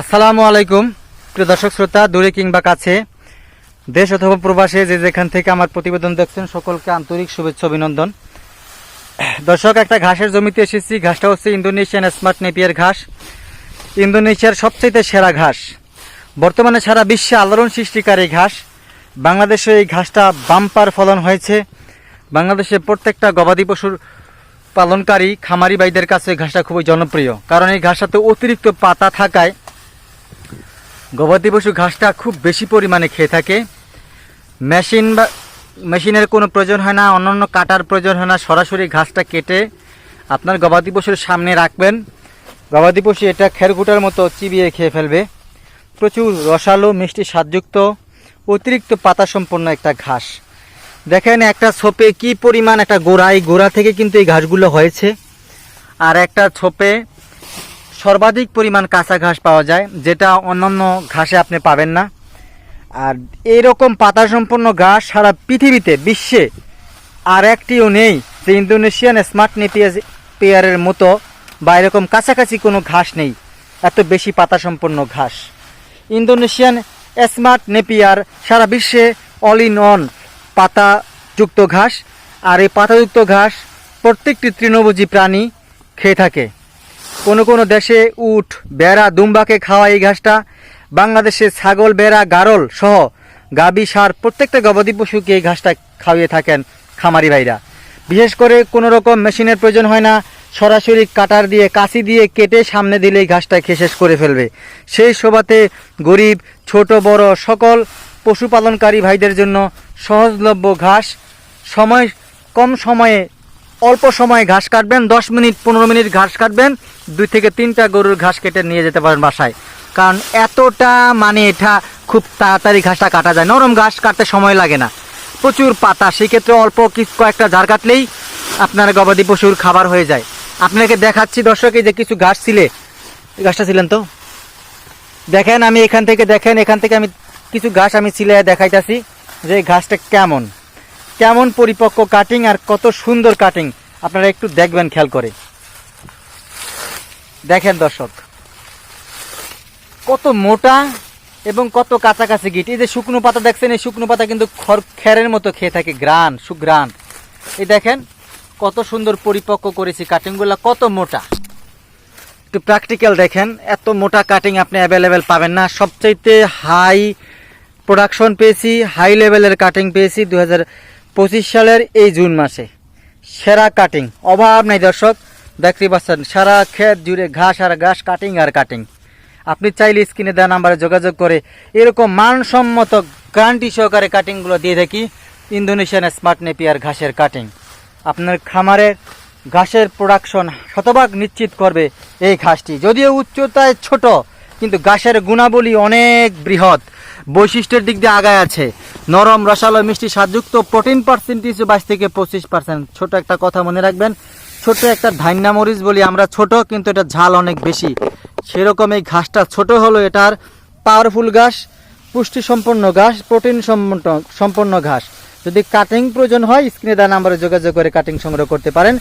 আসসালামু আলাইকুম। প্রিয় দর্শক শ্রোতা, দূরে কিংবা কাছে, দেশ অথবা প্রবাসে যে যেখান থেকে আমার প্রতিবেদন দেখছেন, সকলকে আন্তরিক শুভেচ্ছা, অভিনন্দন। দর্শক, একটা ঘাসের জমিতে এসেছি। ঘাসটা হচ্ছে ইন্দোনেশিয়ান স্মার্ট নেপিয়ার ঘাস। ইন্দোনেশিয়ার সবচেয়ে সেরা ঘাস। বর্তমানে সারা বিশ্বে আলোড়ন সৃষ্টিকারী ঘাস। বাংলাদেশে এই ঘাসটা বাম্পার ফলন হয়েছে। বাংলাদেশে প্রত্যেকটা গবাদি পশুর পালনকারী খামারি বাইদের কাছে ঘাসটা খুবই জনপ্রিয়। কারণ এই ঘাসটাতে অতিরিক্ত পাতা থাকায় গবাদি পশু ঘাসটা খুব বেশি পরিমাণে খেয়ে থাকে। মেশিন বা মেশিনের কোনো প্রয়োজন হয় না, অন্যান্য কাটার প্রয়োজন হয় না, সরাসরি ঘাসটা কেটে আপনার গবাদি পশুর সামনে রাখবেন। গবাদি পশু এটা খেরকুটার মতো চিবিয়ে খেয়ে ফেলবে। প্রচুর রসালো, মিষ্টি স্বাদযুক্ত, অতিরিক্ত পাতা সম্পন্ন একটা ঘাস। দেখেন একটা ছোপে কি পরিমাণ একটা গোড়া এই গোড়া থেকে কিন্তু এই ঘাসগুলো হয়েছে। আর একটা ছোপে সর্বাধিক পরিমাণ কাঁচা ঘাস পাওয়া যায়, যেটা অন্যান্য ঘাসে আপনি পাবেন না। আর এইরকম পাতা সম্পন্ন ঘাস সারা পৃথিবীতে, বিশ্বে আর একটিও নেই যে ইন্দোনেশিয়ান স্মার্ট নেপিয়ার পেয়ারের মতো বা এরকম কাছাকাছি কোনো ঘাস নেই, এত বেশি পাতা সম্পন্ন ঘাস। ইন্দোনেশিয়ান স্মার্ট নেপিয়ার সারা বিশ্বে অল ইন অন পাতাযুক্ত ঘাস, আর এই পাতাযুক্ত ঘাস প্রত্যেকটি তৃণভোজী প্রাণী খেয়ে থাকে। কোনো কোনো দেশে উট, বেড়া, দুম্বাকে খাওয়া এই ঘাসটা, বাংলাদেশে ছাগল, বেড়া, গারল সহ গাবি, সার প্রত্যেকটা গবাদি পশুকে এই ঘাসটা খাওয়িয়ে থাকেন খামারি ভাইরা। বিশেষ করে কোনো রকম মেশিনের প্রয়োজন হয় না, সরাসরি কাটার দিয়ে, কাঁচি দিয়ে কেটে সামনে দিলেই ঘাসটা খেয়ে শেষ করে ফেলবে। সেই শোভাতে গরিব, ছোট, বড় সকল পশুপালনকারী ভাইদের জন্য সহজলভ্য ঘাস সময়, কম সময়ে অল্প সময়ে ঘাস কাটবেন, দশ মিনিট, পনেরো মিনিট ঘাস কাটবেন, দুই থেকে তিনটা গরুর ঘাস কেটে নিয়ে যেতে পারেন বাসায়। কারণ এতটা মানে এটা খুব তাড়াতাড়ি ঘাসটা কাটা যায়, নরম ঘাস কাটতে সময় লাগে না। প্রচুর পাতা, সেক্ষেত্রে অল্প কিছু কয়েকটা ঝাড় কাটলেই আপনার গবাদি পশুর খাবার হয়ে যায়। আপনাকে দেখাচ্ছি দর্শক যে কিছু ঘাস ছিলে। ঘাসটা ছিলেন তো? দেখেন, আমি এখান থেকে, দেখেন, এখান থেকে আমি কিছু ঘাস আমি ছিলে দেখাইতেছি যে ঘাসটা কেমন। কেমন পরিপক্ক কাটিং আর কত সুন্দর কাটিং আপনারা একটু দেখবেন, খেয়াল করে। দেখেন দর্শক, কত মোটা এবং কত কাছাকাছি গিট। এই যে শুকনো পাতা দেখছেন, এই শুকনো পাতা কিন্তু খড় খেরের মতো খেয়ে থাকে গ্রান সুগ্রান এই দেখেন, কত সুন্দর পরিপক্ক করেছি কাটিংগুলো কত মোটা। একটু প্র্যাকটিক্যাল দেখেন, এত মোটা কাটিং আপনি অ্যাভেলেবেল পাবেন না। সবচাইতে হাই প্রোডাকশন পেয়েছি হাই লেভেলের কাটিং পেয়েছি দু হাজার পঁচিশ সালের এই জুন মাসে। সেরা কাটিং অভাব নেই দর্শক। দেখতে পাচ্ছেন, সারা ক্ষেত জুড়ে ঘাস আর ঘাস কাটিং আর কাটিং আপনি চাইলে স্ক্রিনে দেওয়া নাম্বারে যোগাযোগ করে এরকম মানসম্মত গ্যারান্টি সহকারে কাটিংগুলো দিয়ে থাকি ইন্দোনেশিয়ান স্মার্ট নেপিয়ার ঘাসের কাটিং আপনার খামারের ঘাসের প্রোডাকশন শতভাগ নিশ্চিত করবে এই ঘাসটি। যদিও উচ্চতায় ছোট, কিন্তু ঘাসের গুণাবলী অনেক বৃহৎ। বৈশিষ্ট্যের দিক দিয়ে আগায় আছে। নরম, রসালো, মিষ্টি স্বাদযুক্ত প্রোটিন পার্সেন্টেজ বাইশ থেকে পঁচিশ পার্সেন্ট ছোট একটা কথা মনে রাখবেন, ছোট একটা ধান্যা মরিচ বলি আমরা ছোট, কিন্তু এটা ঝাল অনেক বেশি। সেরকম এই ঘাসটা ছোট হলো, এটার পাওয়ারফুল ঘাস পুষ্টি সম্পন্ন ঘাস প্রোটিন সম্পন্ন সম্পন্ন ঘাস। যদি কাটিং প্রয়োজন হয় স্ক্রিনে দেওয়া নাম্বারে যোগাযোগ করে কাটিং সংগ্রহ করতে পারেন।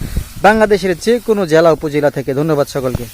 বাংলাদেশের যে কোনো জেলা, উপজেলা থেকে ধন্যবাদ সকলকে।